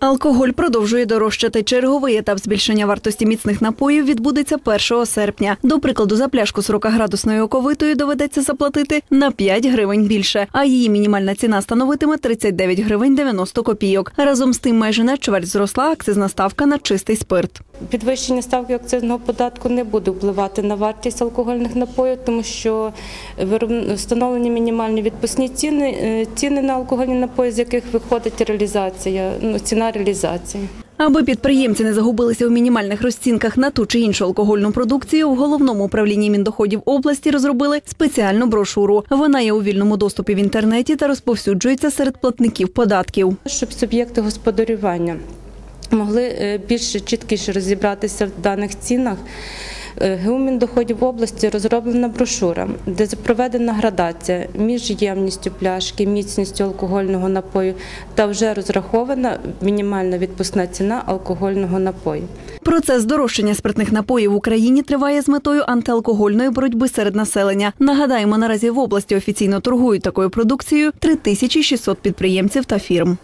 Алкоголь продовжує дорожчати. Черговий етап збільшення вартості міцних напоїв відбудеться 1 серпня. До прикладу, за пляшку 40-градусної оковитої доведеться заплатити на 5 гривень більше, а її мінімальна ціна становитиме 39 гривень 90 копійок. Разом з тим майже на чверть зросла акцизна ставка на чистий спирт. Підвищення ставки акцизного податку не буде впливати на вартість алкогольних напоїв, тому що встановлені мінімальні відпускні ціни, е, ціни на алкогольні напої, з яких виходить реалізація, ну, ціна реалізації. Аби підприємці не загубилися у мінімальних розцінках на ту чи іншу алкогольну продукцію, в головному управлінні міндоходів області розробили спеціальну брошуру. Вона є у вільному доступі в інтернеті та розповсюджується серед платників податків. Щоб суб'єкти господарювання могли е, більш чіткіше розібратися в даних цінах. е, ГУ Міндоходів області розроблена брошура, де проведена градація між ємністю пляшки, міцністю алкогольного напою та вже розрахована мінімальна відпускна ціна алкогольного напою. Процес здорожчання спиртних напоїв в Україні триває з метою антиалкогольної боротьби серед населення. Нагадаємо, наразі в області офіційно торгують такою продукцією 3600 підприємців та фірм.